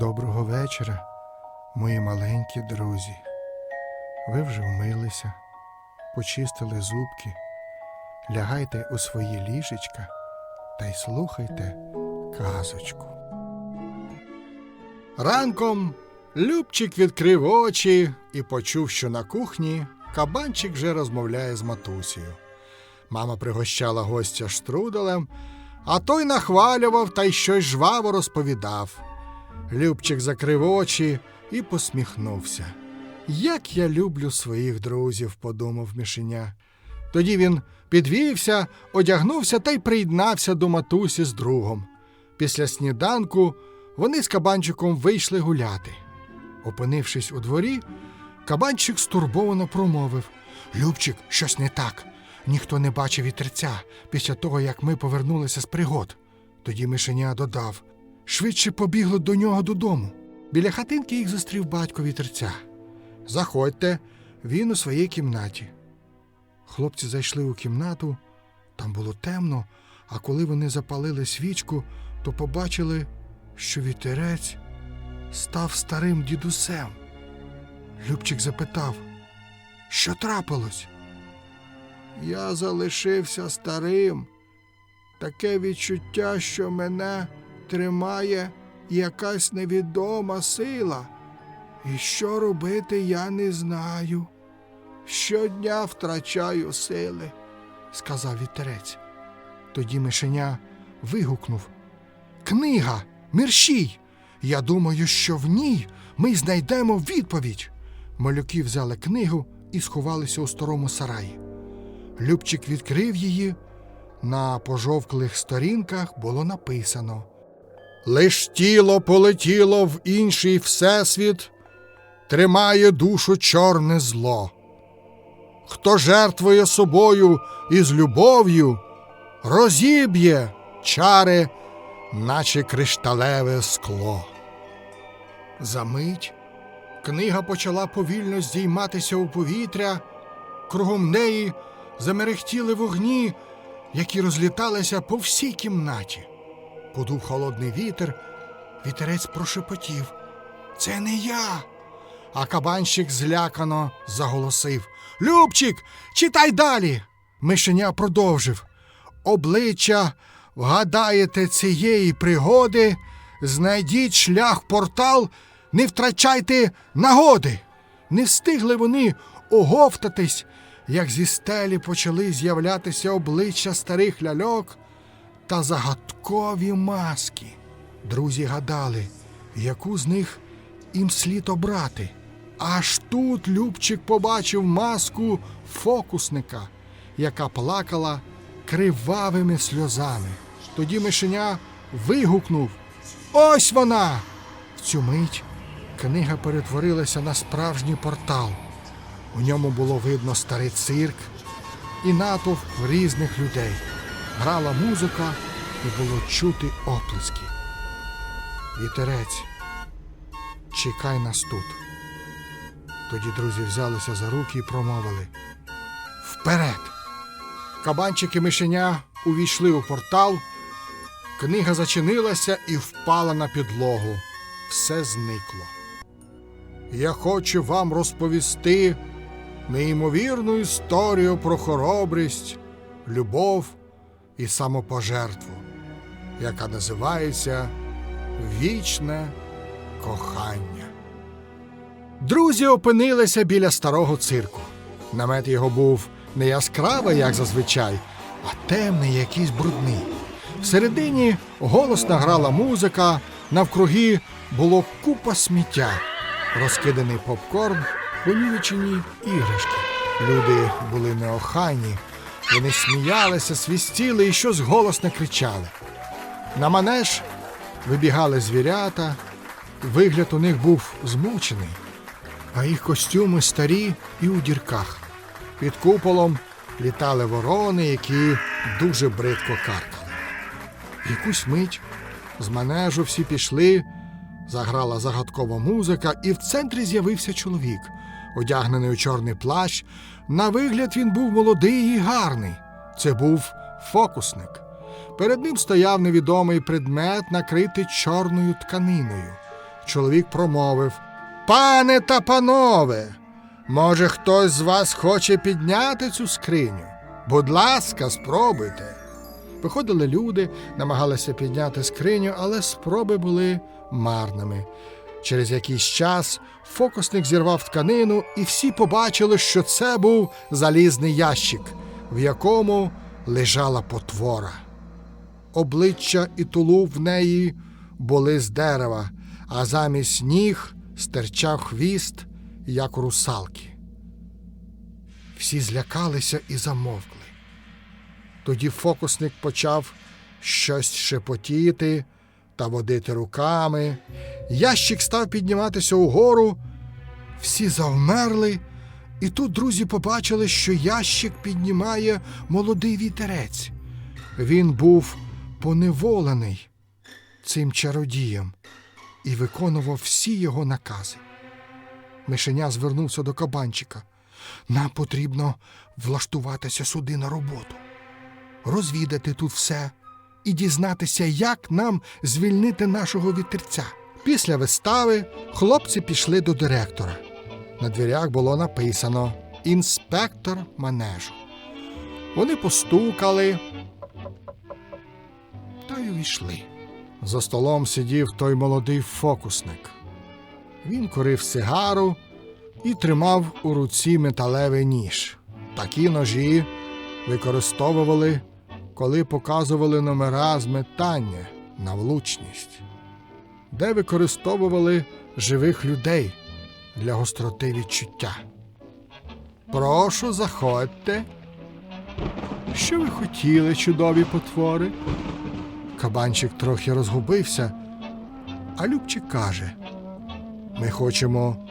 Доброго вечора, мої маленькі друзі. Ви вже вмилися, почистили зубки, лягайте у свої ліжечка та й слухайте казочку. Ранком Любчик відкрив очі і почув, що на кухні кабанчик вже розмовляє з матусею. Мама пригощала гостя штруделем, а той нахвалював та й щось жваво розповідав. Любчик закрив очі і посміхнувся. Як я люблю своїх друзів, подумав мишеня. Тоді він підвівся, одягнувся та й приєднався до матусі з другом. Після сніданку вони з кабанчиком вийшли гуляти. Опинившись у дворі, кабанчик стурбовано промовив Любчик, щось не так. Ніхто не бачив вітерця після того, як ми повернулися з пригод. Тоді мишеня додав швидше побігли до нього додому. Біля хатинки їх зустрів батько вітерця. Заходьте, він у своїй кімнаті. Хлопці зайшли у кімнату, там було темно, а коли вони запалили свічку, то побачили, що вітерець став старим дідусем. Любчик запитав, що трапилось? Я залишився старим. Таке відчуття, що мене тримає якась невідома сила. І що робити я не знаю. Щодня втрачаю сили, сказав вітерець. Тоді мишеня вигукнув Книга, мерщій! Я думаю, що в ній ми знайдемо відповідь. Малюки взяли книгу і сховалися у старому сараї. Любчик відкрив її. На пожовклих сторінках було написано Лиш тіло полетіло в інший всесвіт, тримає душу чорне зло. Хто жертвує собою із любов'ю, розіб'є чари, наче кришталеве скло. Замить книга почала повільно здійматися у повітря, кругом неї замерехтіли вогні, які розліталися по всій кімнаті. Подув холодний вітер, вітерець прошепотів. Це не я. А кабанщик злякано заголосив Любчик, читай далі. Мишеня продовжив. Обличчя, вгадаєте цієї пригоди, знайдіть шлях портал, не втрачайте нагоди. Не встигли вони оговтатись, як зі стелі почали з'являтися обличчя старих ляльок та загадкові маски. Друзі гадали, яку з них їм слід обрати. Аж тут Любчик побачив маску фокусника, яка плакала кривавими сльозами. Тоді мишеня вигукнув Ось вона! В цю мить книга перетворилася на справжній портал. У ньому було видно старий цирк і натовп різних людей. Грала музика і було чути оплески. Вітерець, чекай нас тут. Тоді друзі взялися за руки і промовили Вперед! Кабанчик і мишеня увійшли у портал. Книга зачинилася і впала на підлогу. Все зникло. Я хочу вам розповісти неймовірну історію про хоробрість, любов і самопожертву, яка називається Вічне кохання. Друзі опинилися біля старого цирку. Намет його був не яскравий, як зазвичай, а темний, якийсь брудний. Всередині голосно грала музика, навкруги було купа сміття, розкиданий попкорн, понівечені іграшки. Люди були неохайні, вони сміялися, свістіли і щось голосно кричали. На манеж вибігали звірята, вигляд у них був змучений, а їх костюми старі і у дірках. Під куполом літали ворони, які дуже бридко каркали. Якусь мить з манежу всі пішли, заграла загадкова музика, і в центрі з'явився чоловік, одягнений у чорний плащ. На вигляд він був молодий і гарний. Це був фокусник. Перед ним стояв невідомий предмет, накритий чорною тканиною. чоловік промовив: Пане та панове, може, хтось з вас хоче підняти цю скриню? Будь ласка, спробуйте. Виходили люди, намагалися підняти скриню, але спроби були марними. Через якийсь час фокусник зірвав тканину, і всі побачили, що це був залізний ящик, в якому лежала потвора. Обличчя і тулуб в неї були з дерева, а замість ніг стирчав хвіст, як русалки. Всі злякалися і замовкли. Тоді фокусник почав щось шепотіти та водити руками. Ящик став підніматися угору. Всі завмерли, і тут друзі побачили, що ящик піднімає молодий вітерець. Він був поневолений цим чародієм і виконував всі його накази. Мишеня звернувся до кабанчика. Нам потрібно влаштуватися сюди на роботу, розвідати тут все і дізнатися, як нам звільнити нашого вітерця. Після вистави хлопці пішли до директора. На дверях було написано Інспектор манежу. Вони постукали та й увійшли. За столом сидів той молодий фокусник. Він курив сигару і тримав у руці металевий ніж. Такі ножі використовували, коли показували номера з на влучність, де використовували живих людей для гостроти відчуття. Прошу, заходьте. Що ви хотіли, чудові потвори? Кабанчик трохи розгубився, а Любчик каже: Ми хочемо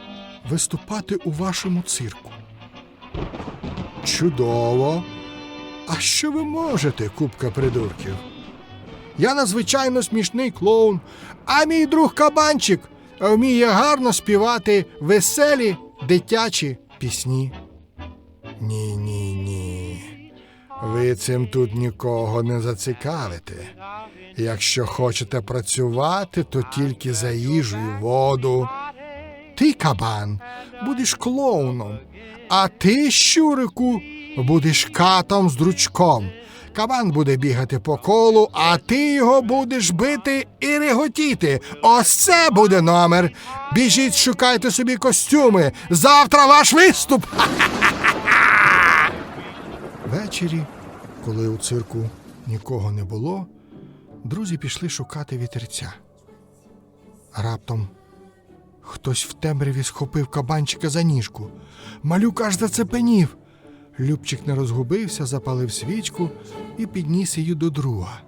виступати у вашому цирку. Чудово. А що ви можете, купка придурків? Я надзвичайно смішний клоун, а мій друг кабанчик вміє гарно співати веселі дитячі пісні. Ні, ні, ні. Ви цим тут нікого не зацікавите. Якщо хочете працювати, то тільки за їжу і воду. Ти, кабан, будеш клоуном, а ти, щурику, будеш катом з дручком. Кабан буде бігати по колу, а ти його будеш бити і реготіти. Ось це буде номер. Біжіть, шукайте собі костюми. Завтра ваш виступ. Ввечері, коли у цирку нікого не було, друзі пішли шукати вітерця. Раптом хтось в темряві схопив кабанчика за ніжку. Малюк аж зацепенів. Любчик не розгубився, запалив свічку і підніс її до друга.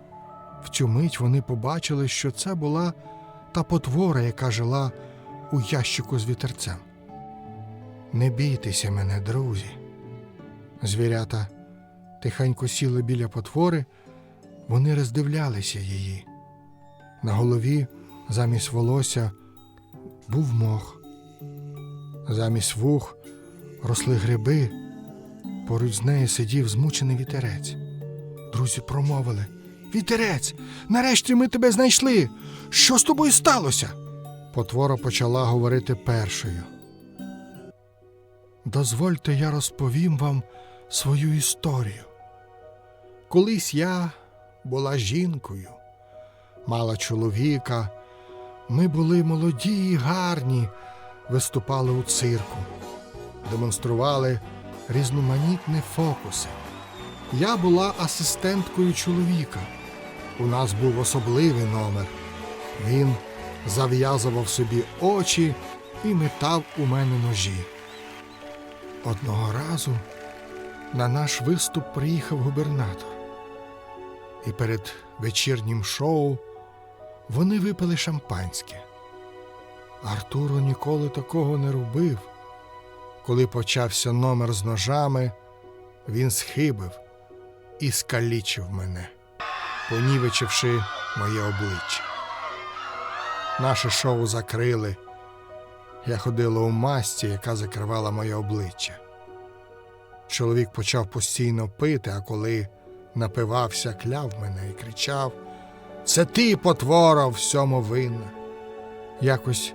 В цю мить вони побачили, що це була та потвора, яка жила у ящику з вітерцем. Не бійтеся мене, друзі. Звірята тихенько сіли біля потвори, вони роздивлялися її. На голові замість волосся був мох, замість вух росли гриби, поруч з нею сидів змучений вітерець. Друзі промовили Вітерець, нарешті ми тебе знайшли. Що з тобою сталося? Потвора почала говорити першою. Дозвольте, я розповім вам свою історію. Колись я була жінкою, мала чоловіка. Ми були молоді і гарні, виступали у цирку, демонстрували різноманітні фокуси. Я була асистенткою чоловіка. У нас був особливий номер. Він зав'язував собі очі і метав у мене ножі. Одного разу на наш виступ приїхав губернатор. І перед вечірнім шоу вони випили шампанське. Артуро ніколи такого не робив. Коли почався номер з ножами, він схибив і скалічив мене, понівечивши моє обличчя. Наше шоу закрили. Я ходила у масці, яка закривала моє обличчя. Чоловік почав постійно пити, а коли напивався, кляв мене і кричав: Це ти, потвора, всьому винна. Якось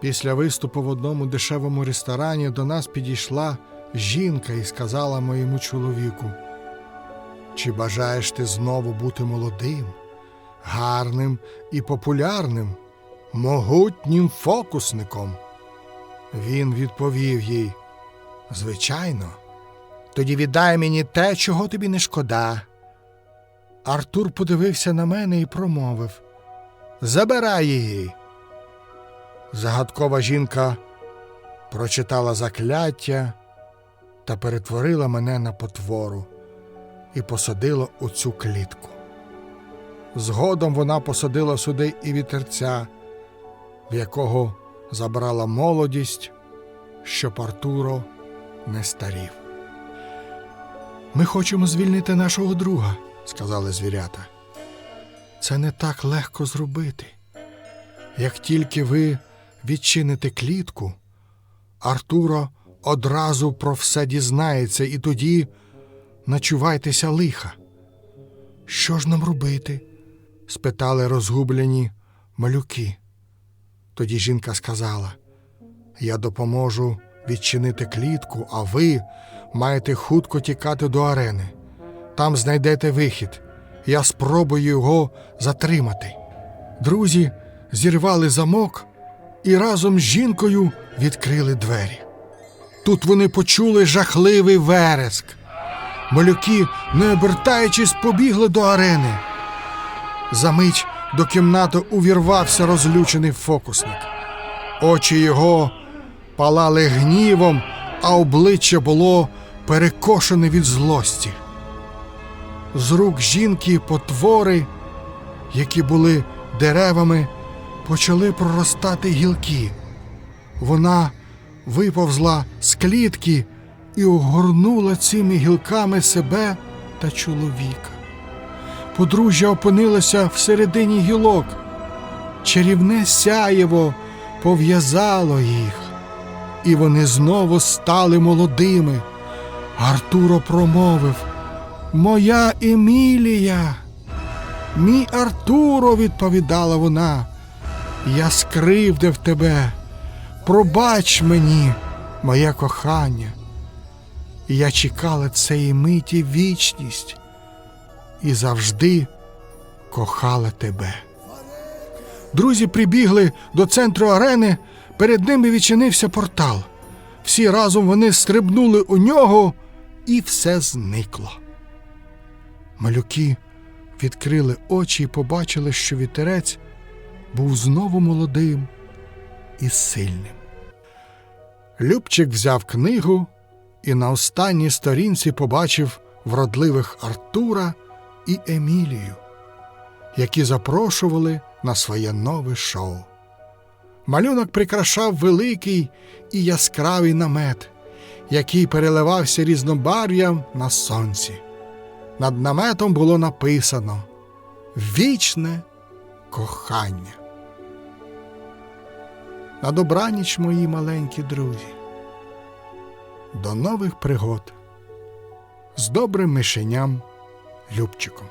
Після виступу в одному дешевому ресторані до нас підійшла жінка і сказала моєму чоловіку: Чи бажаєш ти знову бути молодим, гарним і популярним, могутнім фокусником? Він відповів їй: Звичайно, тоді віддай мені те, чого тобі не шкода. Артур подивився на мене і промовив: Забирай її. Загадкова жінка прочитала закляття та перетворила мене на потвору і посадила у цю клітку. Згодом вона посадила сюди і вітерця, в якого забрала молодість, щоб Артуро не старів. Ми хочемо звільнити нашого друга, сказали звірята. Це не так легко зробити. Як тільки ви відчините клітку, Артуро одразу про все дізнається, і тоді начувайтеся лиха. Що ж нам робити? спитали розгублені малюки. Тоді жінка сказала: Я допоможу відчинити клітку, а ви маєте хутко тікати до арени. Там знайдете вихід. Я спробую його затримати. Друзі зірвали замок і разом з жінкою відкрили двері. Тут вони почули жахливий вереск. Малюки, не обертаючись, побігли до арени. Замить до кімнати увірвався розлючений фокусник. Очі його палали гнівом, а обличчя було перекошене від злості. З рук жінки потвори, які були деревами, почали проростати гілки. Вона виповзла з клітки і огорнула цими гілками себе та чоловіка. Подружжя опинилося всередині гілок. Чарівне сяєво пов'язало їх, і вони знову стали молодими. Артуро промовив Моя Емілія. Мій Артуро, відповідала вона, я скривдив тебе. Пробач мені, моє кохання. Я чекала цієї миті вічність і завжди кохала тебе. Друзі прибігли до центру арени, перед ними відчинився портал. Всі разом вони стрибнули у нього, і все зникло. Малюки відкрили очі і побачили, що вітерець був знову молодим і сильним. Любчик взяв книгу і на останній сторінці побачив вродливих Артура і Емілію, які запрошували на своє нове шоу. Малюнок прикрашав великий і яскравий намет, який переливався різнобарв'ям на сонці. Над наметом було написано Вічне кохання. На добраніч, мої маленькі друзі. До нових пригод з добрим мишеням Любчиком.